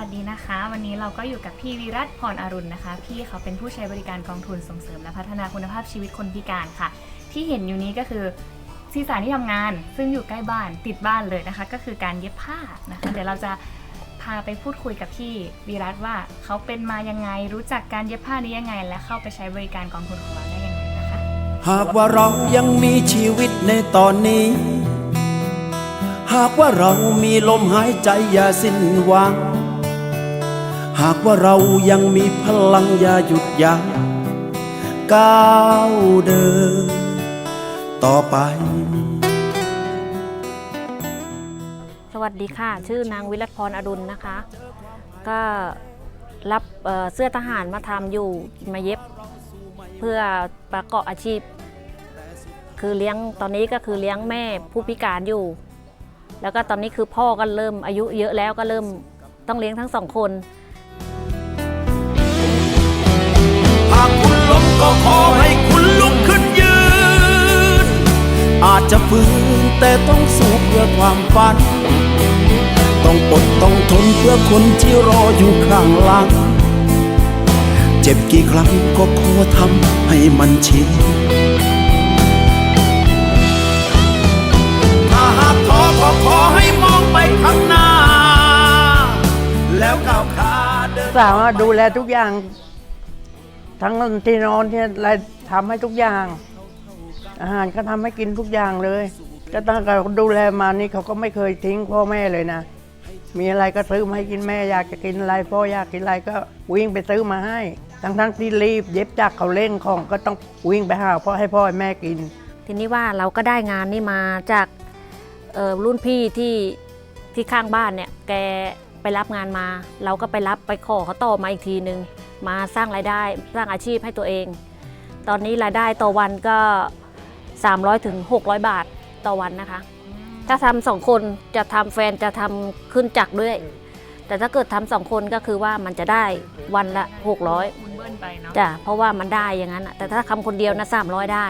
วัสดีนะคะ วันนี้เราก็อยู่กับพี่วิรัตพรอรุณนะคะ พี่เขาเป็นผู้ใช้บริการกองทุนส่งเสริมและพัฒนาคุณภาพชีวิตคนพิการค่ะ ที่เห็นอยู่นี้ก็คือที่สถานที่ทำงาน ซึ่งอยู่ใกล้บ้านติดบ้านเลยนะคะ ก็คือการเย็บผ้านะคะ เดี๋ยวเราจะพาไปพูดคุยกับพี่วิรัตว่าเขาเป็นมายังไงรู้จักการเย็บผ้านี้ยังไง และเข้าไปใช้บริการกองทุนของเราได้ยังไงนะคะ หากว่าเรายังมีชีวิตในตอนนี้ หากว่าเรามีลมหายใจอย่าสิ้นหวัง หากว่าเรายังมีพลังอย่าหยุดยัง้งก้าวเดินต่อไป สวัสดีค่ะ ชื่อนางวิรัตพรอดุลนะคะ ก็รับเอ่อเสื้อทหารมาทำอยู่มาเย็บ เพื่อประกอบอาชีพ คือเลี้ยงตอนนี้ก็คือเลี้ยงแม่ผู้พิการอยู่ แล้วก็ตอนนี้คือพ่อก็เริ่มอายุเยอะแล้วก็เริ่มต้องเลี้ยงทั้งสองคน ล้มก็ขอให้คุณลุกขึ้นยืน อาจจะฝืนแต่ต้องสู้เพื่อความฝัน ต้องอดต้องทนเพื่อคนที่รออยู่ข้างหลัง เจ็บกี่ครั้งก็ขอทำให้มันชินถ้าหากท้อก็ขอให้มองไปข้างหน้า แล้วก้าวขาเดิน สามารถดูแลทุกอย่าง ทั้งที่นอนที่ยอะไรทำให้ทุกอย่าง อาหารก็ทำให้กินทุกอย่างเลย ก็ตั้งแต่ดูแลมานี่เขาก็ไม่เคยทิ้งพ่อแม่เลยนะ มีอะไรก็ซื้อมาให้กินแม่อยากจะกินอะไรพ่ออยากกินอะไรก็วิ่งไปซื้อมาให้ ทั้งทั้งที่รีบเย็บจากเขาเล่นของก็ต้องวิ่งไปหาพ่อให้พ่อให้แม่กิน ทีนี้ว่าเราก็ได้งานนี่มาจากรุ่นพี่ที่ที่ข้างบ้านเนี่ย แกไปรับงานมา เราก็ไปรับไปขอเขาต่อมาอีกทีนึง มาสร้างรายได้สร้างอาชีพให้ตัวเอง ตอนนี้รายได้ต่อวันก็ 300ถึง600 บาทต่อวันนะคะ ถ้าทำสองคนจะทำแฟนจะทำขึ้นจักรด้วย แต่ถ้าเกิดทำสองคนก็คือว่ามันจะได้วันละ 600คุณเบิ้ลไปเนาะจ้ะเพราะว่ามันได้อย่างนั้นอะแต่ถ้าทำคนเดียวนะ300 ได้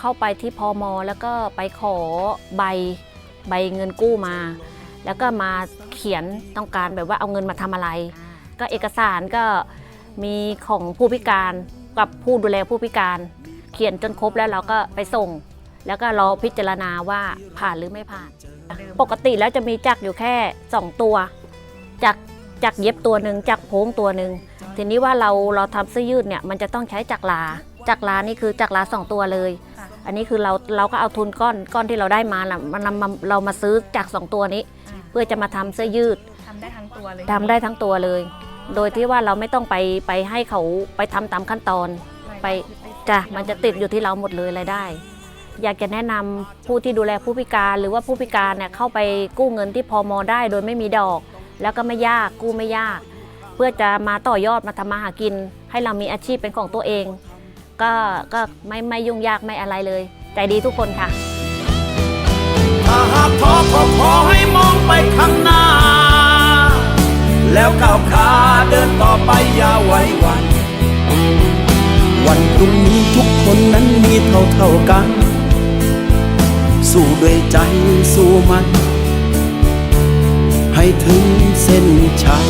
เข้าไปที่พอมแล้วก็ไปขอใบใบเงินกู้มา แล้วก็มาเขียนต้องการแบบว่าเอาเงินมาทำอะไร ก็เอกสารก็ มีของผู้พิการกับผู้ดูแลผู้พิการ เขียนจนครบแล้วเราก็ไปส่ง แล้วก็รอพิจารณาว่าผ่านหรือไม่ผ่าน ปกติแล้วจะมีจักรอยู่แค่ 2 ตัว จักรจักรเย็บตัวหนึ่งจักรโพ้งตัวหนึ่งทีนี้ว่าเราเราทำเสื้อยืดเนี่ยมันจะต้องใช้จักรลาจักรลานี่คือจักรลาสองตัวเลยค่ะอันนี้คือเราเราก็เอาทุนก้อนก้อนที่เราได้มาน่ะมันนำมาเรามาซื้อจักรสองตัวนี้ เพื่อจะมาทำเสื้อยืดทำได้ทั้งตัวเลยทำได้ทั้งตัวเลย โดยที่ว่าเราไม่ต้องไปไปให้เขาไปทำตามขั้นตอนไปจ้ะมันจะติดอยู่ที่เราหมดเลยรายได้ อยากจะแนะนำผู้ที่ดูแลผู้พิการ หรือว่าผู้พิการเนี่ยเข้าไปกู้เงินที่พอมอได้ โดยไม่มีดอก แล้วก็ไม่ยากกู้ไม่ยาก เพื่อจะมาต่อยอดมาทำมาหากิน ให้เรามีอาชีพเป็นของตัวเอง ก็ก็ไม่ไม่ยุ่งยากไม่อะไรเลย ใจดีทุกคนค่ะถ้าหากท้อก็ขอให้มองไปข้ คนนั้นมีเท่าเท่ากัน สู้ด้วยใจสู้มัน ให้ถึงเส้นชัย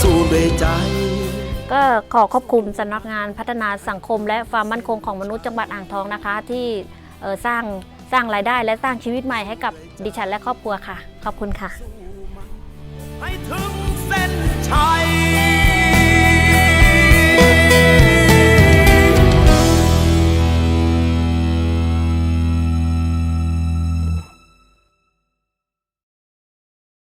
สู้ด้วยใจ ก็ขอขอบคุณสำนักงานพัฒนาสังคม และความมั่นคงของมนุษย์จังหวัดอ่างทองนะคะ ที่สร้างสร้างรายได้และสร้างชีวิตใหม่ให้กับดิฉันและครอบครัวค่ะ ขอบคุณค่ะ ให้ถึงเส้นชัย